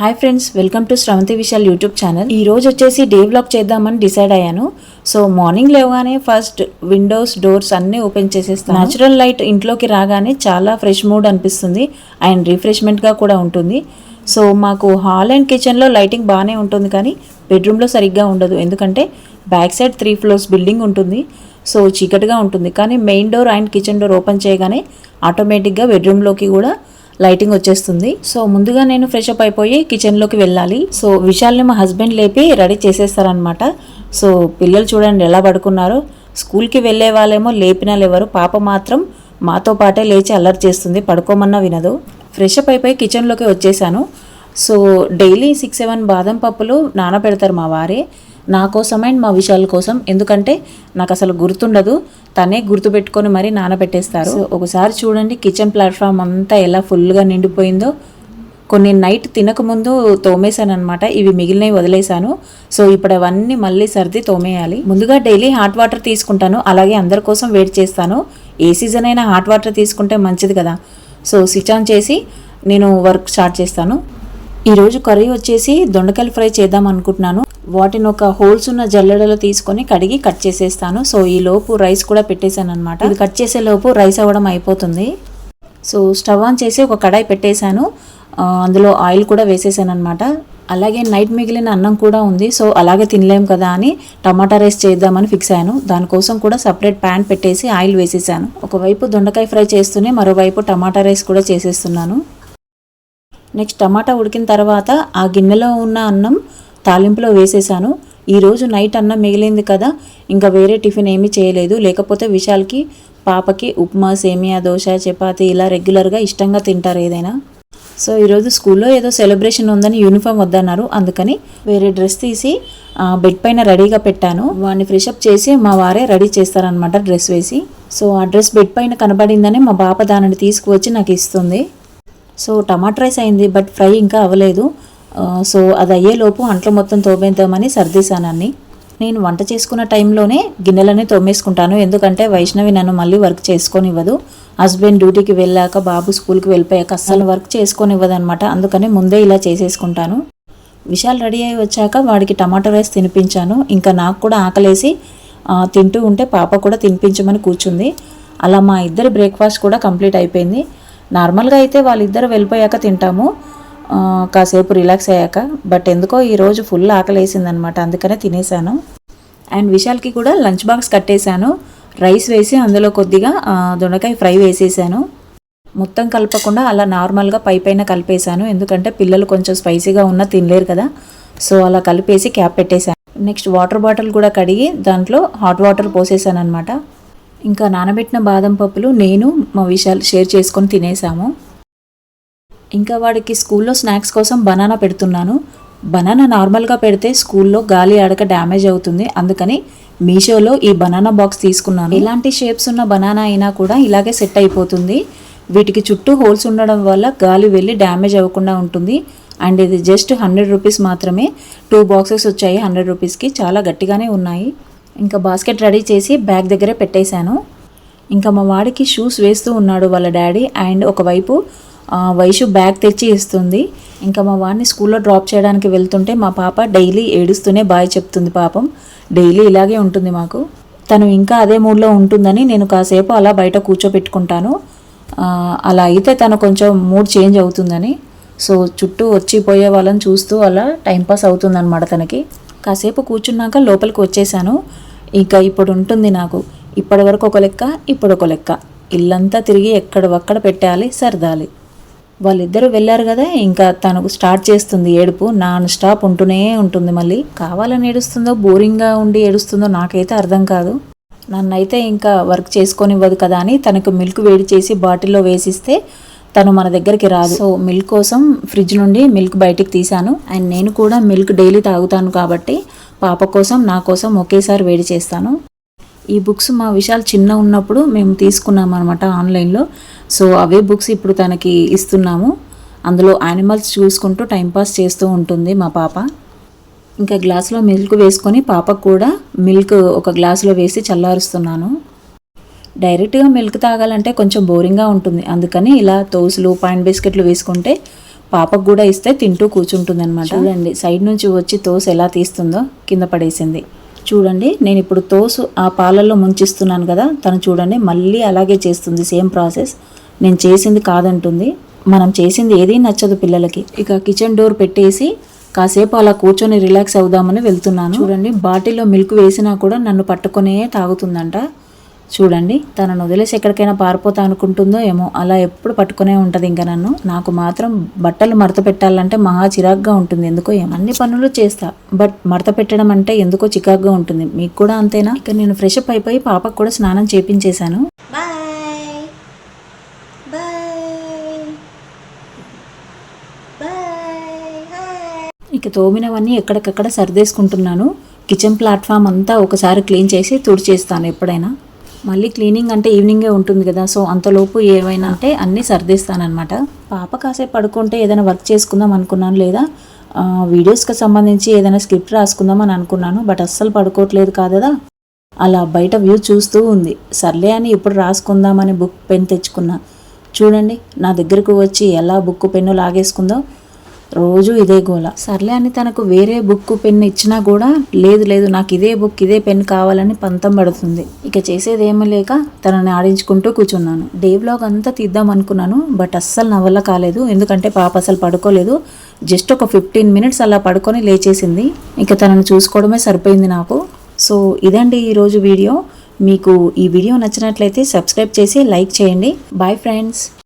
Hi friends welcome to Sravanthi Vishal YouTube channel ఈ రోజు వచ్చేసి డే బ్లాగ్ చేద్దామని డిసైడ్ అయ్యాను. సో మార్నింగ్ లేవగానే ఫస్ట్ విండోస్ డోర్స్ అన్నీ ఓపెన్ చేసేస్తాను. న్యాచురల్ లైట్ ఇంట్లోకి రాగానే చాలా ఫ్రెష్ మూడ్ అనిపిస్తుంది. అండ్ రిఫ్రెష్మెంట్గా కూడా ఉంటుంది. సో మాకు హాల్ అండ్ కిచెన్లో లైటింగ్ బాగానే ఉంటుంది కానీ బెడ్రూమ్లో సరిగ్గా ఉండదు. ఎందుకంటే back side three floors building ఉంటుంది. సో చీకటిగా ఉంటుంది. కానీ main door and kitchen door open చేయగానే ఆటోమేటిక్గా బెడ్రూమ్లోకి కూడా లైటింగ్ వచ్చేస్తుంది. సో ముందుగా నేను ఫ్రెష్ అప్ అయిపోయి కిచెన్లోకి వెళ్ళాలి. సో విశాల్ని మా హస్బెండ్ లేపి రెడీ చేసేస్తారనమాట సో పిల్లలు చూడండి ఎలా పడుకున్నారో. స్కూల్కి వెళ్ళే వాళ్ళేమో లేపినా లేవరు. పాప మాత్రం మాతో పాటే లేచి అల్లరి చేస్తుంది. పడుకోమన్నా వినదు. ఫ్రెష్ అప్ అయిపోయి కిచెన్లోకి వచ్చేసాను. సో డైలీ సిక్స్ సెవెన్ బాదం పప్పులు నానబెడతారు మా వారే. నా కోసం అండ్ మా విషయాల కోసం. ఎందుకంటే నాకు అసలు గుర్తుండదు. తనే గుర్తుపెట్టుకొని మరీ నానబెట్టేస్తారు. ఒకసారి చూడండి కిచెన్ ప్లాట్ఫామ్ అంతా ఎలా ఫుల్గా నిండిపోయిందో. కొన్ని నైట్ తినకముందు తోమేశాను అనమాట ఇవి మిగిలినవి వదిలేశాను. సో ఇప్పుడు అవన్నీ మళ్ళీ సర్ది తోమేయాలి. ముందుగా డైలీ హాట్ వాటర్ తీసుకుంటాను. అలాగే అందరి కోసం వెయిట్ చేస్తాను. ఏ సీజన్ అయినా హాట్ వాటర్ తీసుకుంటే మంచిది కదా. సో స్విచ్ ఆన్ చేసి నేను వర్క్ స్టార్ట్ చేస్తాను. ఈరోజు కర్రీ వచ్చేసి దొండకాయలు ఫ్రై చేద్దాం అనుకుంటున్నాను. వాటిని ఒక హోల్స్ ఉన్న జల్లెడలో తీసుకొని కడిగి కట్ చేసేస్తాను. సో ఈ లోపు రైస్ కూడా పెట్టేశాను అనమాట ఇది కట్ చేసే లోపు రైస్ అవ్వడం అయిపోతుంది. సో స్టవ్ ఆన్ చేసి ఒక కడాయి పెట్టేశాను. అందులో ఆయిల్ కూడా వేసేసాను అనమాట అలాగే నైట్ మిగిలిన అన్నం కూడా ఉంది. సో అలాగే తినలేం కదా అని టమాటా రైస్ చేద్దామని ఫిక్స్ అయ్యాను. దానికోసం కూడా సపరేట్ ప్యాన్ పెట్టేసి ఆయిల్ వేసేసాను. ఒకవైపు దొండకాయ ఫ్రై చేస్తూనే మరోవైపు టమాటా రైస్ కూడా చేసేస్తున్నాను. నెక్స్ట్ టమాటా ఉడికిన తర్వాత ఆ గిన్నెలో ఉన్న అన్నం తాలింపులో వేసేసాను. ఈరోజు నైట్ అన్నం మిగిలింది కదా ఇంకా వేరే టిఫిన్ ఏమీ చేయలేదు. లేకపోతే విశాల్కి పాపకి ఉప్మా సేమియా దోశ చపాతి ఇలా రెగ్యులర్గా ఇష్టంగా తింటారు ఏదైనా. సో ఈరోజు స్కూల్లో ఏదో సెలబ్రేషన్ ఉందని యూనిఫామ్ వద్దన్నారు. అందుకని వేరే డ్రెస్ తీసి బెడ్ పైన రెడీగా పెట్టాను. వాడిని ఫ్రెషప్ చేసి మా వారే రెడీ చేస్తారనమాట డ్రెస్ వేసి. సో ఆ డ్రెస్ బెడ్ పైన కనబడిందని మా పాప దానిని తీసుకువచ్చి నాకు ఇస్తుంది. సో టమాటా రైస్ అయింది బట్ ఫ్రై ఇంకా అవ్వలేదు. సో అది అయ్యేలోపు అంట్లో మొత్తం తోమేద్దామని సర్దేశాను నేను వంట చేసుకున్న టైంలోనే గిన్నెలన్నీ తోమేసుకుంటాను. ఎందుకంటే వైష్ణవి నన్ను మళ్ళీ వర్క్ చేసుకొనివ్వదు. హస్బెండ్ డ్యూటీకి వెళ్ళాక బాబు స్కూల్కి వెళ్ళిపోయాక అస్సలు వర్క్ చేసుకొనివ్వదు అనమాట అందుకని ముందే ఇలా చేసేసుకుంటాను. విశాల్ రెడీ అయి వచ్చాక వాడికి టమాటా రైస్ తినిపించాను. ఇంకా నాకు కూడా ఆకలేసి తింటూ ఉంటే పాప కూడా తినిపించమని కూర్చుంది. అలా మా ఇద్దరి బ్రేక్ఫాస్ట్ కూడా కంప్లీట్ అయిపోయింది. నార్మల్గా అయితే వాళ్ళిద్దరు వెళ్ళిపోయాక తింటాము. కాసేపు రిలాక్స్ అయ్యాక. బట్ ఎందుకో ఈరోజు ఫుల్ ఆకలేసిందనమాట. అందుకనే తినేసాను. అండ్ విశాల్కి కూడా లంచ్ బాక్స్ కట్టేశాను. రైస్ వేసి అందులో కొద్దిగా దొండకాయ ఫ్రై వేసేసాను. మొత్తం కలపకుండా అలా నార్మల్గా పై పైన కలిపేశాను. ఎందుకంటే పిల్లలు కొంచెం స్పైసీగా ఉన్నా తినలేరు కదా. సో అలా కలిపేసి క్యాప్ పెట్టేశాను. నెక్స్ట్ వాటర్ బాటిల్ కూడా కడిగి దాంట్లో హాట్ వాటర్ పోసేసాను అనమాట ఇంకా నానబెట్టిన బాదం పప్పులు నేను మా విశాల్ షేర్ చేసుకొని తినేసాము. ఇంకా వాడికి స్కూల్లో స్నాక్స్ కోసం బనానా పెడుతున్నాను. బనానా నార్మల్గా పెడితే స్కూల్లో గాలి ఆడక డ్యామేజ్ అవుతుంది. అందుకని మీషోలో ఈ బనానా బాక్స్ తీసుకున్నాను. ఇలాంటి షేప్స్ ఉన్న బనానా అయినా కూడా ఇలాగే సెట్ అయిపోతుంది. వీటికి చుట్టూ హోల్స్ ఉండడం వల్ల గాలి వెళ్ళి డ్యామేజ్ అవ్వకుండా ఉంటుంది. అండ్ ఇది జస్ట్ హండ్రెడ్ రూపీస్ మాత్రమే. టూ బాక్సెస్ వచ్చాయి. హండ్రెడ్ రూపీస్కి చాలా గట్టిగానే ఉన్నాయి. ఇంకా బాస్కెట్ రెడీ చేసి బ్యాగ్ దగ్గరే పెట్టేశాను. ఇంకా మా వాడికి షూస్ వేస్తూ ఉన్నాడు వాళ్ళ డాడీ అండ్ ఒకవైపు ఆ, వైషు బ్యాగ్ తెచ్చి ఇస్తుంది. ఇంకా మా వాడిని స్కూల్లో డ్రాప్ చేయడానికి వెళ్తుంటే మా పాప డైలీ ఏడుస్తూనే బాయ్ చెప్తుంది పాపం. డైలీ ఇలాగే ఉంటుంది మాకు. తను ఇంకా అదే మూడ్లో ఉంటుందని నేను కాసేపు అలా బయట కూర్చోపెట్టుకుంటాను అలా అయితే తను కొంచెం మూడ్ చేంజ్ అవుతుందని. సో చుట్టూ వచ్చిపోయే వాళ్ళని చూస్తూ అలా టైంపాస్ అవుతుందన్నమాట తనకి. కాసేపు కూర్చున్నాక లోపలికి వచ్చేసాను ఇంకా ఇప్పుడు ఉంటుంది నాకు. ఇప్పటి వరకు ఒక లెక్క ఇప్పుడు ఒక లెక్క. ఇల్లంతా తిరిగి ఎక్కడ ఒక్కడ పెట్టాలి సర్దాలి. వాళ్ళిద్దరూ వెళ్ళారు కదా ఇంకా తనకు స్టార్ట్ చేస్తుంది ఏడుపు. నాన్ స్టాప్ ఉంటూనే ఉంటుంది మళ్ళీ. కావాలని ఏడుస్తుందో బోరింగ్గా ఉండి ఏడుస్తుందో నాకైతే అర్థం కాదు. నన్నైతే ఇంకా వర్క్ చేసుకొనివ్వదు కదా అని తనకు మిల్క్ వేడి చేసి బాటిల్లో వేసిస్తే తను మన దగ్గరికి రాదు. సో మిల్క్ కోసం ఫ్రిడ్జ్ నుండి మిల్క్ బయటికి తీసాను అండ్ నేను కూడా మిల్క్ డైలీ తాగుతాను కాబట్టి పాప కోసం నా కోసం ఒకేసారి వేడి చేస్తాను. ఈ బుక్స్ మా విశాల్ చిన్న ఉన్నప్పుడు మేము తీసుకున్నాం అనమాట ఆన్లైన్లో. సో అవే బుక్స్ ఇప్పుడు తనకి ఇస్తున్నాము. అందులో యానిమల్స్ చూసుకుంటూ టైంపాస్ చేస్తూ ఉంటుంది మా పాప. ఇంకా గ్లాస్లో మిల్క్ వేసుకొని పాపకు కూడా మిల్క్ ఒక గ్లాసులో వేసి చల్లారుస్తున్నాను. డైరెక్ట్గా మిల్క్ తాగాలంటే కొంచెం బోరింగ్గా ఉంటుంది. అందుకని ఇలా తోసులు పాయింట్ బిస్కెట్లు వేసుకుంటే పాపకు కూడా ఇస్తే తింటూ కూర్చుంటుంది అనమాట చూడండి సైడ్ నుంచి వచ్చి తోసు ఎలా తీస్తుందో కింద పడేసింది. చూడండి నేను ఇప్పుడు తోసు ఆ పాలల్లో ముంచిస్తున్నాను కదా తను చూడండి మళ్ళీ అలాగే చేస్తుంది సేమ్ ప్రాసెస్. నేను చేసింది కాదంటుంది. మనం చేసింది ఏదీ నచ్చదు పిల్లలకి. ఇక కిచెన్ డోర్ పెట్టేసి కాసేపు అలా కూర్చొని రిలాక్స్ అవుదామని వెళ్తున్నాను. చూడండి బాటిల్లో మిల్క్ వేసినా కూడా నన్ను పట్టుకొనే తాగుతుందంట. చూడండి తనను వదిలేసి ఎక్కడికైనా పారిపోతా అనుకుంటుందో ఏమో అలా ఎప్పుడు పట్టుకునే ఉంటుంది ఇంకా నన్ను. నాకు మాత్రం బట్టలు మడత పెట్టాలంటే మహా చిరాగ్గా ఉంటుంది ఎందుకో ఏమో. అన్ని పనులు చేస్తా బట్ మడత పెట్టడం అంటే ఎందుకో చికాగ్గా ఉంటుంది. మీకు కూడా అంతేనా? ఇక నేను ఫ్రెష్ అప్ అయిపోయి పాపకు కూడా స్నానం చేపించేశాను. ఇక తోమినవన్నీ ఎక్కడికక్కడ సర్దేసుకుంటున్నాను. కిచెన్ ప్లాట్ఫామ్ అంతా ఒకసారి క్లీన్ చేసి తుడిచేస్తాను ఎప్పుడైనా. మళ్ళీ క్లీనింగ్ అంటే ఈవినింగే ఉంటుంది కదా సో అంతలోపు ఏవైనా అంటే అన్నీ సర్దిస్తానమాట పాప కాసేపు పడుకుంటే ఏదైనా వర్క్ చేసుకుందాం అనుకున్నాను లేదా వీడియోస్కి సంబంధించి ఏదైనా స్క్రిప్ట్ రాసుకుందాం అని అనుకున్నాను బట్ అస్సలు పడుకోవట్లేదు కాదా. అలా బయట వ్యూ చూస్తూ ఉంది. సర్లే అని ఇప్పుడు రాసుకుందామని బుక్ పెన్ తెచ్చుకున్నా. చూడండి నా దగ్గరకు వచ్చి ఎలా బుక్ పెన్ను లాగేసుకుందో. రోజు ఇదే గోల. సర్లే అని తనకు వేరే బుక్ పెన్ ఇచ్చినా కూడా లేదు లేదు నాకు ఇదే బుక్ ఇదే పెన్ కావాలని పంతం పడుతుంది. ఇక చేసేదేమీ లేక తనని ఆడించుకుంటూ కూర్చున్నాను. డే బ్లాగ్ అంతా తీద్దాం అనుకున్నాను బట్ అస్సలు నా వల్ల కాలేదు. ఎందుకంటే పాప అసలు పడుకోలేదు. జస్ట్ ఒక ఫిఫ్టీన్ మినిట్స్ అలా పడుకొని లేచేసింది. ఇక తనను చూసుకోవడమే సరిపోయింది నాకు. సో ఇదండి ఈరోజు వీడియో. మీకు ఈ వీడియో నచ్చినట్లయితే సబ్స్క్రైబ్ చేసి లైక్ చేయండి. Bye friends.